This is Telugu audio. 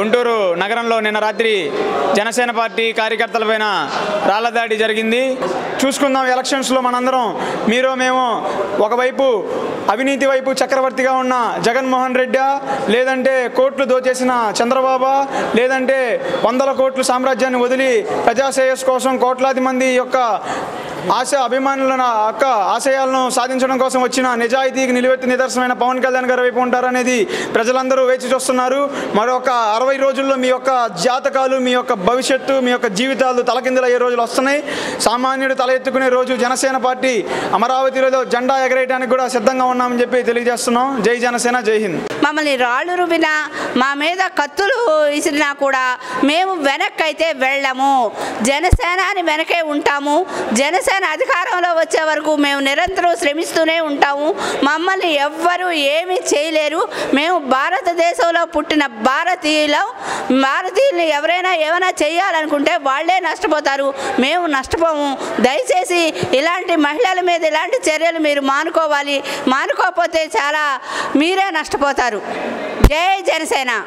గుంటూరు నగరంలో నిన్న రాత్రి జనసేన పార్టీ కార్యకర్తలపైన రాళ్ళ దాడి జరిగింది. చూసుకుందాం ఎలక్షన్స్లో మనందరం మీరు మేము ఒకవైపు అవినీతి వైపు చక్రవర్తిగా ఉన్న జగన్మోహన్ రెడ్డి లేదంటే కోట్లు దోచేసిన చంద్రబాబు లేదంటే వందల కోట్లు సామ్రాజ్యాన్ని వదిలి ప్రజాశ్రేయస్ కోసం కోట్లాది మంది యొక్క ఆశ అభిమానుల యొక్క ఆశయాలను సాధించడం కోసం వచ్చిన నిజాయితీకి నిలువెత్తి నిదర్శనమైన పవన్ కళ్యాణ్ గారి వైపు ఉంటారనేది ప్రజలందరూ వేచి చూస్తున్నారు. మరొక అరవై రోజుల్లో మీ యొక్క జాతకాలు మీ యొక్క భవిష్యత్తు మీ యొక్క జీవితాలు తలకిందులయ్యే రోజులు వస్తున్నాయి. సామాన్యుడు తల ఎత్తుకునే రోజు జనసేన పార్టీ అమరావతిలో జెండా ఎగరేయడానికి కూడా సిద్ధంగా ఉన్నామని చెప్పి తెలియజేస్తున్నాం. జై జనసేన జై హింద్. మమ్మల్ని రాళ్ళు రువినా మా మీద కత్తులు విసిరినా కూడా మేము వెనక్కి అయితే వెళ్ళము. జనసేనాని వెనకే ఉంటాము. జనసేన అధికారంలో వచ్చే వరకు మేము నిరంతరం శ్రమిస్తూనే ఉంటాము. మమ్మల్ని ఎవ్వరూ ఏమీ చేయలేరు. మేము భారతదేశంలో పుట్టిన భారతీయులం భారతీయుల్ని ఎవరైనా ఏమైనా చేయాలనుకుంటే వాళ్ళే నష్టపోతారు. మేము నష్టపోము. దయచేసి ఇలాంటి మహిళల మీద ఇలాంటి చర్యలు మీరు మానుకోవాలి. మానుకోకపోతే చాలా మీరే నష్టపోతారు. జై జనసేన.